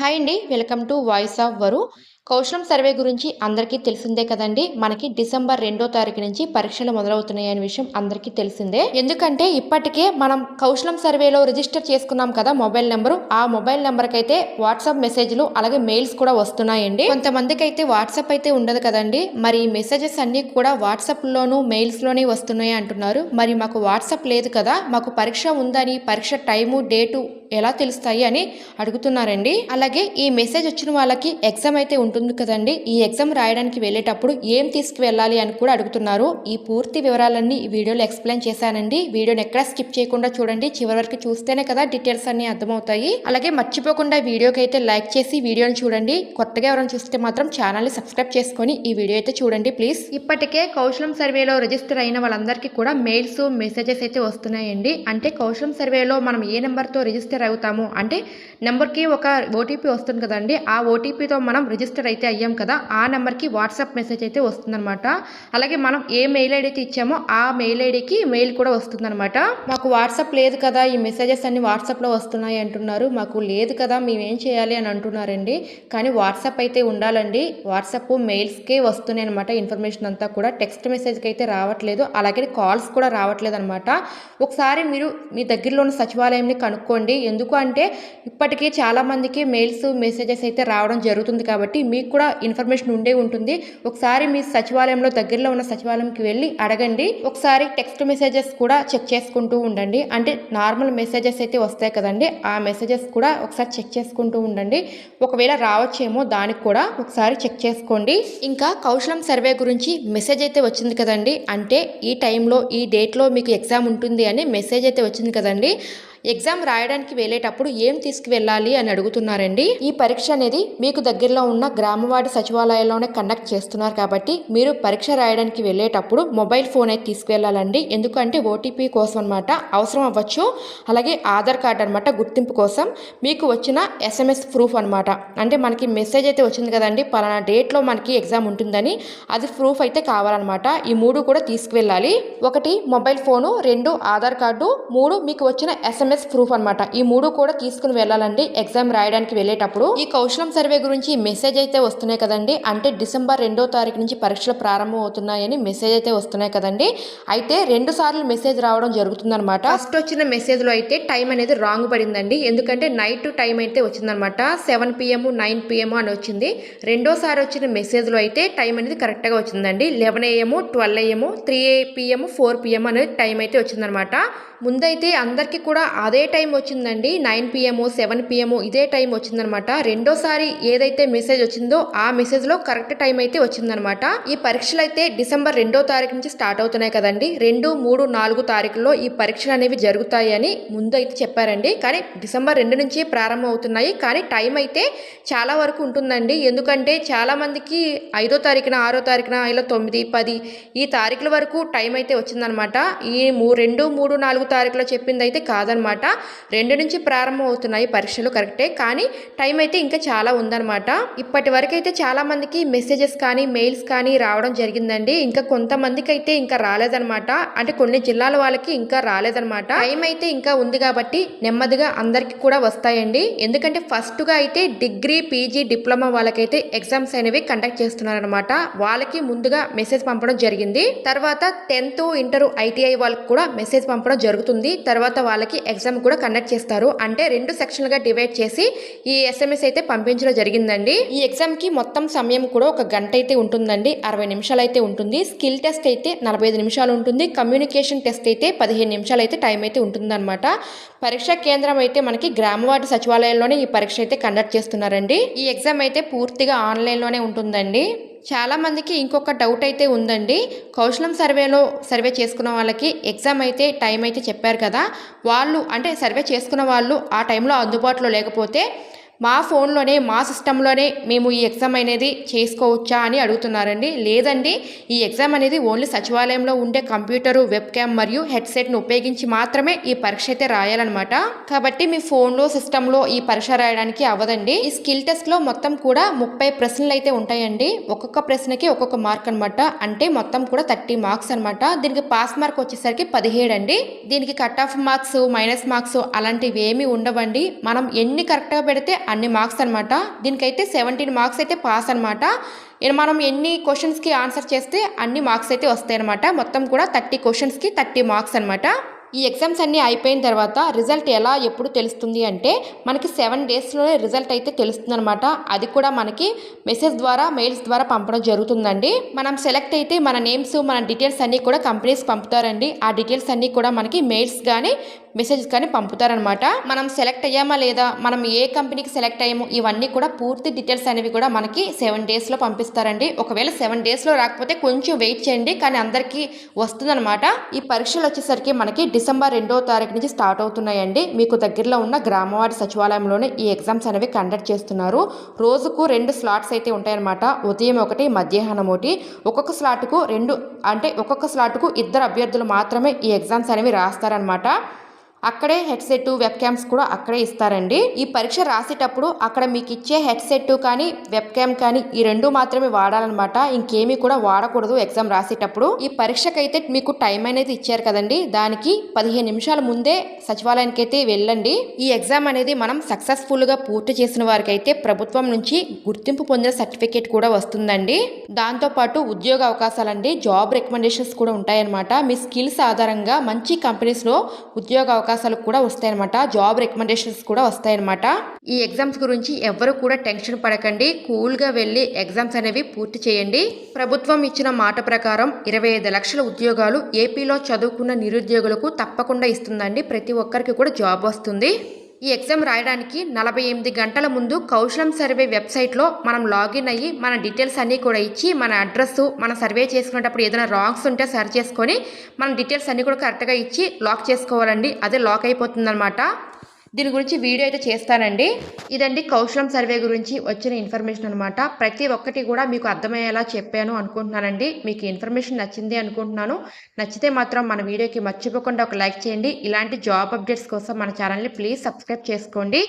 Hi అండి welcome to voice of వరు. కౌశలం survey గురించి అందరికీ తెలిసిందే కదండి. మనకి డిసెంబర్ రెండో తారీఖు నుంచి పరీక్షలు మొదలవుతున్నాయి అనే విషయం అందరికీ తెలిసిందే. ఎందుకంటే ఇప్పటికే మనం కౌశలం సర్వేలో రిజిస్టర్ చేసుకున్నాం కదా మొబైల్ నెంబరు. ఆ మొబైల్ నెంబర్కి అయితే వాట్సాప్ మెసేజ్లు అలాగే మెయిల్స్ కూడా వస్తున్నాయండి. కొంతమందికి అయితే వాట్సాప్ అయితే ఉండదు కదండి. మరి ఈ మెసేజెస్ అన్ని కూడా వాట్సాప్లోనూ మెయిల్స్లోనే వస్తున్నాయి అంటున్నారు. మరి మాకు వాట్సాప్ లేదు కదా మాకు పరీక్ష ఉందని పరీక్ష టైము డేటు ఎలా తెలుస్తాయి అని అడుగుతున్నారండి. అలాగే ఈ మెసేజ్ వచ్చిన వాళ్ళకి ఎగ్జామ్ అయితే ఉంటుంది కదండి. ఈ ఎగ్జామ్ రాయడానికి వెళ్ళేటప్పుడు ఏం తీసుకువెళ్ళాలి అని కూడా అడుగుతున్నారు. ఈ పూర్తి వివరాలన్నీ ఈ వీడియోలో ఎక్స్ప్లెయిన్ చేశానండి. వీడియోని ఎక్కడ స్కిప్ చేయకుండా చూడండి. చివరి వరకు చూస్తేనే కదా డీటెయిల్స్ అన్ని అర్థమవుతాయి. అలాగే మర్చిపోకుండా వీడియోకి అయితే లైక్ చేసి వీడియోని చూడండి. కొత్తగా ఎవరైనా చూస్తే మాత్రం ఛానల్ని సబ్స్క్రైబ్ చేసుకొని ఈ వీడియో అయితే చూడండి ప్లీజ్ ఇప్పటికే కౌశలం సర్వేలో రిజిస్టర్ అయిన వాళ్ళందరికీ కూడా మెయిల్స్ మెసేజెస్ అయితే వస్తున్నాయండి. అంటే కౌశలం సర్వేలో మనం ఏ నెంబర్తో రిజిస్టర్ అవుతాము? అంటే నెంబర్కి ఒక ఓటీపీ వస్తుంది కదండి ఆ ఓటీపీతో మనం రిజిస్టర్ అయితే అయ్యాం కదా ఆ నెంబర్కి వాట్సాప్ మెసేజ్ అయితే వస్తుందన్నమాట. అలాగే మనం ఏ మెయిల్ ఐడి అయితే ఇచ్చామో ఆ మెయిల్ ఐడికి మెయిల్ కూడా వస్తుందన్నమాట. మాకు వాట్సాప్ లేదు కదా ఈ మెసేజెస్ అన్ని వాట్సాప్లో వస్తున్నాయి అంటున్నారు. మాకు లేదు కదా మేమేం చేయాలి అని అంటున్నారండి. కానీ వాట్సాప్ అయితే ఉండాలండి. వాట్సాప్ మెయిల్స్కే వస్తున్నాయి అనమాట ఇన్ఫర్మేషన్ అంతా కూడా. టెక్స్ట్ మెసేజ్కి అయితే రావట్లేదు. అలాగే కాల్స్ కూడా రావట్లేదు అనమాట ఒకసారి మీరు మీ దగ్గరలో ఉన్న సచివాలయంని కనుక్కోండి. ఎందుకు అంటే ఇప్పటికీ చాలామందికి మెయిల్ మెయిల్స్ మెసేజెస్ అయితే రావడం జరుగుతుంది కాబట్టి మీకు కూడా ఇన్ఫర్మేషన్ ఉండే ఉంటుంది. ఒకసారి మీ సచివాలయంలో దగ్గరలో ఉన్న సచివాలయంకి వెళ్ళి అడగండి. ఒకసారి టెక్స్ట్ మెసేజెస్ కూడా చెక్ చేసుకుంటూ ఉండండి. అంటే నార్మల్ మెసేజెస్ అయితే వస్తాయి కదండి. ఆ మెసేజెస్ కూడా ఒకసారి చెక్ చేసుకుంటూ ఉండండి. ఒకవేళ రావచ్చేమో దానికి కూడా ఒకసారి చెక్ చేసుకోండి. ఇంకా కౌశలం సర్వే గురించి మెసేజ్ అయితే వచ్చింది కదండి. అంటే ఈ టైంలో ఈ డేట్లో మీకు ఎగ్జామ్ ఉంటుంది అని మెసేజ్ అయితే వచ్చింది కదండి. ఎగ్జామ్ రాయడానికి వెళ్ళేటప్పుడు ఏం తీసుకువెళ్ళాలి అని అడుగుతున్నారండి? ఈ పరీక్ష అనేది మీకు దగ్గరలో ఉన్న గ్రామవాడి సచివాలయంలోనే కండక్ట్ చేస్తున్నారు కాబట్టి మీరు పరీక్ష రాయడానికి వెళ్ళేటప్పుడు మొబైల్ ఫోన్ అయితే తీసుకువెళ్ళాలండి. ఎందుకంటే ఓటీపీ కోసం అనమాట అవసరం అవ్వచ్చు. అలాగే ఆధార్ కార్డ్ అనమాట గుర్తింపు కోసం మీకు వచ్చిన ఎస్ఎంఎస్ ప్రూఫ్ అనమాట అంటే మనకి మెసేజ్ అయితే వచ్చింది కదండి పలానా డేట్లో మనకి ఎగ్జామ్ ఉంటుందని అది ప్రూఫ్ అయితే కావాలన్నమాట. ఈ మూడు కూడా తీసుకువెళ్ళాలి. ఒకటి మొబైల్ ఫోను రెండు ఆధార్ కార్డు మూడు మీకు వచ్చిన ఎస్ఎంఎస్ ప్రూఫ్ అనమాట ఈ మూడు కూడా తీసుకుని వెళ్ళాలండి. ఎగ్జామ్ రాయడానికి వెళ్ళేటప్పుడు. ఈ కౌశలం సర్వే గురించి మెసేజ్ అయితే వస్తున్నాయి కదండి. అంటే డిసెంబర్ రెండో తారీఖు నుంచి పరీక్షలు ప్రారంభం అవుతున్నాయని మెసేజ్ అయితే వస్తున్నాయి కదండి. అయితే రెండు సార్లు మెసేజ్ రావడం జరుగుతుందన్నమాట. ఫస్ట్ వచ్చిన మెసేజ్లో అయితే టైం అనేది రాంగ్ పడిందండి. ఎందుకంటే నైట్ టైం అయితే వచ్చిందనమాట సెవెన్ పిఎం నైన్ పిఎం అని వచ్చింది. రెండోసారి వచ్చిన మెసేజ్లో అయితే టైం అనేది కరెక్ట్గా వచ్చిందండి. Eleven AM twelve AM three PM four PM అనేది టైం అయితే వచ్చిందనమాట ముందైతే అందరికీ కూడా అదే టైం వచ్చిందండి నైన్ పిఎం సెవెన్ పిఎం ఇదే టైం వచ్చిందనమాట. రెండోసారి ఏదైతే మెసేజ్ వచ్చిందో ఆ మెసేజ్లో కరెక్ట్ టైం అయితే వచ్చిందనమాట. ఈ పరీక్షలు అయితే డిసెంబర్ రెండో తారీఖు నుంచి స్టార్ట్ అవుతున్నాయి కదండి. రెండు మూడు నాలుగు తారీఖుల్లో ఈ పరీక్షలు అనేవి జరుగుతాయి అని ముందు అయితే చెప్పారండి. కానీ డిసెంబర్ రెండు నుంచి ప్రారంభం అవుతున్నాయి. కానీ టైం అయితే చాలా వరకు ఉంటుందండి. ఎందుకంటే చాలా మందికి ఐదో తారీఖున ఆరో తారీఖున ఇలా తొమ్మిది పది ఈ తారీఖుల వరకు టైం అయితే వచ్చిందనమాట. ఈ మూ రెండు మూడు నాలుగు తారీఖులో చెప్పింది అయితే కాదనమాట. రెండు నుంచి ప్రారంభం అవుతున్నాయి పరీక్షలు కరెక్టే. కానీ టైం అయితే ఇంకా చాలా ఉందన్నమాట. ఇప్పటి వరకు అయితే చాలామందికి మెసేజెస్ కానీ మెయిల్స్ కానీ రావడం జరిగిందండి. ఇంకా కొంతమందికి అయితే ఇంకా రాలేదనమాట అంటే కొన్ని జిల్లాల వాళ్ళకి ఇంకా రాలేదనమాట టైం అయితే ఇంకా ఉంది కాబట్టి నెమ్మదిగా అందరికి కూడా వస్తాయండి. ఎందుకంటే ఫస్ట్గా అయితే డిగ్రీ పీజీ డిప్లొమా వాళ్ళకైతే ఎగ్జామ్స్ అనేవి కండక్ట్ చేస్తున్నారనమాట వాళ్ళకి ముందుగా మెసేజ్ పంపడం జరిగింది. తర్వాత టెన్త్ ఇంటర్ ఐటీఐ వాళ్ళకి కూడా మెసేజ్ పంపడం జరుగుతుంది. తర్వాత వాళ్ళకి ఎగ్జామ్ కూడా కండక్ట్ చేస్తారు. అంటే రెండు సెక్షన్లుగా డివైడ్ చేసి ఈ ఎస్ఎంఎస్ అయితే పంపించడం జరిగిందండి. ఈ ఎగ్జామ్కి మొత్తం సమయం కూడా ఒక గంట అయితే ఉంటుందండి. అరవై నిమిషాలు అయితే ఉంటుంది. స్కిల్ టెస్ట్ అయితే నలభై ఐదు నిమిషాలు ఉంటుంది. కమ్యూనికేషన్ టెస్ట్ అయితే పదిహేను నిమిషాలు అయితే టైం అయితే ఉంటుందన్నమాట. పరీక్షా కేంద్రం అయితే మనకి గ్రామవార్డు సచివాలయంలోనే ఈ పరీక్ష అయితే కండక్ట్ చేస్తున్నారండి. ఈ ఎగ్జామ్ అయితే పూర్తిగా ఆన్లైన్లోనే ఉంటుందండి. చాలామందికి ఇంకొక డౌట్ అయితే ఉందండి. కౌశలం సర్వేలో సర్వే చేసుకున్న వాళ్ళకి ఎగ్జామ్ అయితే టైం అయితే చెప్పారు కదా. వాళ్ళు అంటే సర్వే చేసుకున్న వాళ్ళు ఆ టైంలో అందుబాటులో లేకపోతే మా ఫోన్లోనే మా సిస్టంలోనే మేము ఈ ఎగ్జామ్ అనేది చేసుకోవచ్చా అని అడుగుతున్నారండి. లేదండి ఈ ఎగ్జామ్ అనేది ఓన్లీ సచివాలయంలో ఉండే కంప్యూటరు వెబ్ క్యామ్ మరియు హెడ్సెట్ను ఉపయోగించి మాత్రమే ఈ పరీక్ష అయితే రాయాలన్నమాట. కాబట్టి మీ ఫోన్లో సిస్టంలో ఈ పరీక్ష రాయడానికి అవ్వదండి ఈ స్కిల్ టెస్ట్లో మొత్తం కూడా ముప్పై ప్రశ్నలు అయితే ఉంటాయండి. ఒక్కొక్క ప్రశ్నకి ఒక్కొక్క మార్క్ అనమాట అంటే మొత్తం కూడా థర్టీ మార్క్స్ అనమాట దీనికి పాస్ మార్క్ వచ్చేసరికి పదిహేడు అండి. దీనికి cut off marks minus marks అలాంటివి ఏమీ ఉండవండి. మనం ఎన్ని కరెక్ట్గా పెడితే అన్ని మార్క్స్ అనమాట దీనికైతే సెవెంటీన్ మార్క్స్ అయితే పాస్ అనమాట మనం ఎన్ని క్వశ్చన్స్కి ఆన్సర్ చేస్తే అన్ని మార్క్స్ అయితే వస్తాయి అనమాట మొత్తం కూడా థర్టీ క్వశ్చన్స్కి థర్టీ మార్క్స్ అనమాట ఈ ఎగ్జామ్స్ అన్నీ అయిపోయిన తర్వాత రిజల్ట్ ఎలా ఎప్పుడు తెలుస్తుంది అంటే మనకి సెవెన్ డేస్లోనే రిజల్ట్ అయితే తెలుస్తుంది అనమాట అది కూడా మనకి మెసేజ్ ద్వారా మెయిల్స్ ద్వారా పంపడం జరుగుతుందండి. మనం సెలెక్ట్ అయితే మన నేమ్స్ మన డీటెయిల్స్ అన్నీ కూడా కంపెనీస్ పంపుతారండి. ఆ డీటెయిల్స్ అన్నీ కూడా మనకి మెయిల్స్ కానీ మెసేజ్ కానీ పంపుతారనమాట మనం సెలెక్ట్ అయ్యామా లేదా మనం ఏ కంపెనీకి సెలెక్ట్ అయ్యామో ఇవన్నీ కూడా పూర్తి డీటెయిల్స్ అనేవి కూడా మనకి సెవెన్ డేస్లో పంపిస్తారండి. ఒకవేళ సెవెన్ డేస్లో రాకపోతే కొంచెం వెయిట్ చేయండి కానీ అందరికీ వస్తుందన్నమాట. ఈ పరీక్షలు వచ్చేసరికి మనకి డిసెంబర్ రెండో తారీఖు నుంచి స్టార్ట్ అవుతున్నాయండి. మీకు దగ్గరలో ఉన్న గ్రామవారి సచివాలయంలోనే ఈ ఎగ్జామ్స్ అనేవి కండక్ట్ చేస్తున్నారు. రోజుకు రెండు స్లాట్స్ అయితే ఉంటాయన్నమాట. ఉదయం ఒకటి మధ్యాహ్నం ఒకటి. ఒక్కొక్క స్లాట్కు రెండు అంటే ఒక్కొక్క స్లాట్కు ఇద్దరు అభ్యర్థులు మాత్రమే ఈ ఎగ్జామ్స్ అనేవి రాస్తారనమాట అక్కడే హెడ్సెట్ వెబ్ క్యామ్స్ కూడా అక్కడే ఇస్తారండి. ఈ పరీక్ష రాసేటప్పుడు అక్కడ మీకు ఇచ్చే హెడ్సెట్ కానీ వెబ్ క్యామ్ కానీ ఈ రెండు మాత్రమే వాడాలన్నమాట. ఇంకేమీ కూడా వాడకూడదు ఎగ్జామ్ రాసేటప్పుడు. ఈ పరీక్షకైతే మీకు టైం అనేది ఇచ్చారు కదండి. దానికి పదిహేను నిమిషాల ముందే సచివాలయానికి అయితే వెళ్ళండి. ఈ ఎగ్జామ్ అనేది మనం సక్సెస్ఫుల్గా పూర్తి చేసిన వారికి అయితే ప్రభుత్వం నుంచి గుర్తింపు పొందిన సర్టిఫికేట్ కూడా వస్తుందండి. దాంతోపాటు ఉద్యోగ అవకాశాలండి. జాబ్ రికమెండేషన్స్ కూడా ఉంటాయన్నమాట. మీ స్కిల్స్ ఆధారంగా మంచి కంపెనీస్లో ఉద్యోగ అవకాశాలు కూడా వస్తాయన్నమాట. జాబ్ రికమెండేషన్స్ కూడా వస్తాయన్నమాట. ఈ ఎగ్జామ్స్ గురించి ఎవ్వరు కూడా టెన్షన్ పడకండి. కూల్గా వెళ్ళి ఎగ్జామ్స్ అనేవి పూర్తి చేయండి. ప్రభుత్వం ఇచ్చిన మాట ప్రకారం ఇరవై ఐదు లక్షల ఉద్యోగాలు ఏపీలో చదువుకున్న నిరుద్యోగులకు తప్పకుండా ఇస్తుందండి. ప్రతి ఒక్కరికి కూడా జాబ్ వస్తుంది. ఈ ఎగ్జామ్ రాయడానికి నలభై ఎనిమిది గంటల ముందు కౌశలం సర్వే వెబ్సైట్లో మనం లాగిన్ అయ్యి మన డీటెయిల్స్ అన్నీ కూడా ఇచ్చి మన అడ్రస్ మన సర్వే చేసుకునేటప్పుడు ఏదైనా రాంగ్స్ ఉంటే సర్చ్ చేసుకొని మన డీటెయిల్స్ అన్నీ కూడా కరెక్ట్గా ఇచ్చి లాక్ చేసుకోవాలండి. అదే లాక్ అయిపోతుందన్నమాట. దీని గురించి వీడియో అయితే చేస్తానండి. ఇదండి కౌశలం సర్వే గురించి వచ్చిన ఇన్ఫర్మేషన్ అనమాట ప్రతి ఒక్కటి కూడా మీకు అర్థమయ్యేలా చెప్పాను అనుకుంటున్నానండి. మీకు ఇన్ఫర్మేషన్ నచ్చింది అనుకుంటున్నాను. నచ్చితే మాత్రం మన వీడియోకి మర్చిపోకుండా ఒక లైక్ చేయండి. ఇలాంటి జాబ్ అప్డేట్స్ కోసం మన ఛానల్ని ప్లీజ్ సబ్స్క్రైబ్ చేసుకోండి.